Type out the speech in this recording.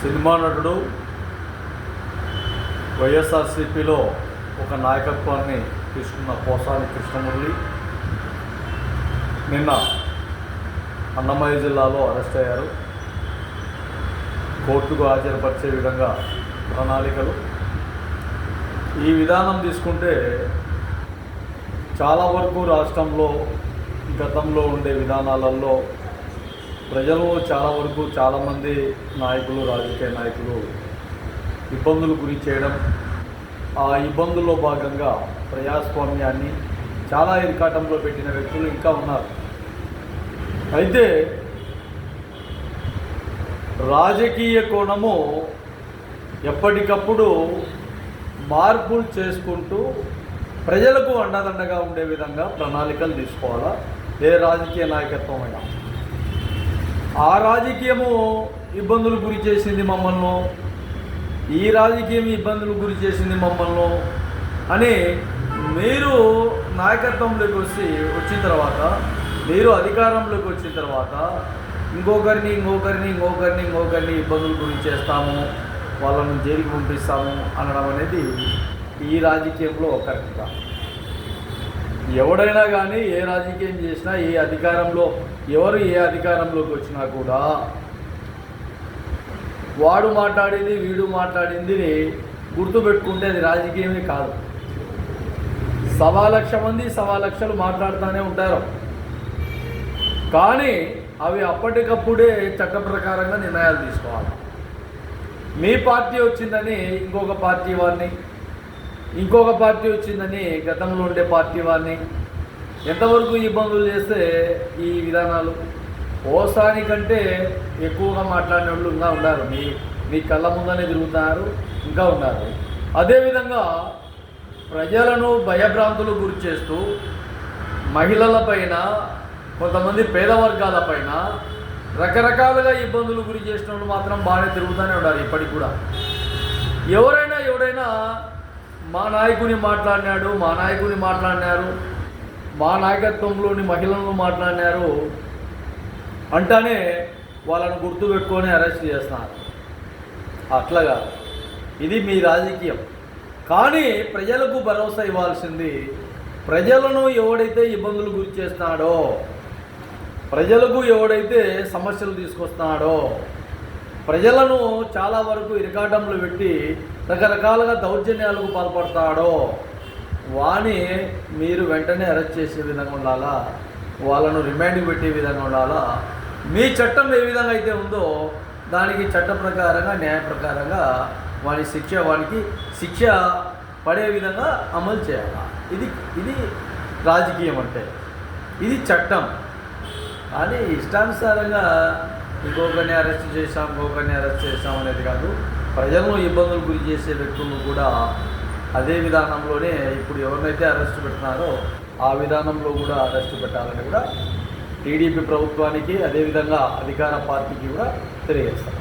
Cinema నటుడు వైఎస్ఆర్సీపీలో ఒక నాయకత్వాన్ని తీసుకున్న పోసాని కృష్ణమురళి నిన్న అన్నమయ్య జిల్లాలో అరెస్ట్ అయ్యారు. కోర్టుకు హాజరుపరిచే విధంగా ప్రణాళికలు. ఈ విధానం తీసుకుంటే చాలా వరకు రాష్ట్రంలో గతంలో ఉండే విధానాలలో ప్రజలు చాలా వరకు చాలామంది నాయకులు రాజకీయ నాయకులు ఇబ్బందులు గురి చేయడం ఆ ఇబ్బందుల్లో భాగంగా ప్రజాస్వామ్యాన్ని చాలా ఇరికాటంలో పెట్టిన వ్యక్తులు ఇంకా ఉన్నారు. అయితే రాజకీయ కోణము ఎప్పటికప్పుడు మార్పులు చేసుకుంటూ ప్రజలకు అండదండగా ఉండే విధంగా ప్రణాళికలు తీసుకోవాలా? ఏ రాజకీయ నాయకత్వం అయినా. ఆ రాజకీయము ఇబ్బందులు గురి చేసింది మమ్మల్ని. ఈ రాజకీయం ఇబ్బందులు గురి చేసింది మమ్మల్ని. అని మీరు నాయకత్వంలోకి వచ్చి వచ్చిన తర్వాత మీరు అధికారంలోకి వచ్చిన తర్వాత ఇంకొకరిని ఇంకొకరిని ఇంకొకరిని ఇంకొకరిని ఇబ్బందులు గురి చేస్తాము వాళ్ళను జైలుకి పంపిస్తాము అనడం అనేది ఈ రాజకీయంలో కరెక్ట్ కాదు. ఎవడైనా కానీ ఏ రాజకీయం చేసినా ఏ అధికారంలో ఎవరు ఏ అధికారంలోకి వచ్చినా కూడా వాడు మాట్లాడింది వీడు మాట్లాడింది గుర్తుపెట్టుకుంటే అది రాజకీయమే కాదు. సవా లక్ష మంది సవా లక్షలు మాట్లాడుతూనే ఉంటారు. కానీ అవి అప్పటికప్పుడే చట్ట ప్రకారంగా నిర్ణయాలు తీసుకోవాలి. మీ పార్టీ వచ్చిందని ఇంకొక పార్టీ వారిని ఇంకొక పార్టీ వచ్చిందని గతంలో ఉండే పార్టీ వారిని ఎంతవరకు ఇబ్బందులు చేస్తే ఈ విధానాలు? ఓసాని కంటే ఎక్కువగా మాట్లాడిన వాళ్ళు ఇంకా ఉన్నారు. మీ మీ కళ్ళ ముందనే తిరుగుతున్నారు ఇంకా ఉన్నారు. అదేవిధంగా ప్రజలను భయభ్రాంతులు గురి చేస్తూ మహిళలపైన కొంతమంది పేద వర్గాలపైన రకరకాలుగా ఇబ్బందులు గురి చేసిన వాళ్ళు మాత్రం బాగానే తిరుగుతూనే ఉన్నారు ఇప్పటికి కూడా. ఎవరైనా ఎవరైనా మా నాయకుని మాట్లాడినాడు మా నాయకుని మాట్లాడినారు మా నాయకత్వంలోని మహిళలను మాట్లాడినారు అంటానే వాళ్ళను గుర్తుపెట్టుకొని అరెస్ట్ చేస్తున్నారు. అట్లాగా ఇది మీ రాజకీయం. కానీ ప్రజలకు భరోసా ఇవ్వాల్సింది ప్రజలను ఎవడైతే ఇబ్బందులు గురి చేస్తున్నాడో ప్రజలకు ఎవడైతే సమస్యలు తీసుకొస్తున్నాడో ప్రజలను చాలా వరకు ఇరకాటంలో పెట్టి రకరకాలుగా దౌర్జన్యాలకు పాల్పడతాడో వాని మీరు వెంటనే అరెస్ట్ చేసే విధంగా ఉండాలా? వాళ్ళను రిమాండ్కి పెట్టే విధంగా ఉండాలా? మీ చట్టం ఏ విధంగా అయితే ఉందో దానికి చట్ట ప్రకారంగా న్యాయ ప్రకారంగా వాడి శిక్ష వానికి శిక్ష పడే విధంగా అమలు చేయాలి? ఇది ఇది రాజకీయం అంటే. ఇది చట్టం. కానీ ఇష్టానుసారంగా ఇంకొకరిని అరెస్ట్ చేశాం ఇంకొకరిని అరెస్ట్ చేశాం అనేది కాదు. ప్రజలను ఇబ్బందులు గురి చేసే వ్యక్తులను కూడా అదే విధానంలోనే ఇప్పుడు ఎవరినైతే అరెస్ట్ పెడుతున్నారో ఆ విధానంలో కూడా అరెస్ట్ పెట్టాలని కూడా టీడీపీ ప్రభుత్వానికి అదేవిధంగా అధికార పార్టీకి కూడా తెలియజేస్తారు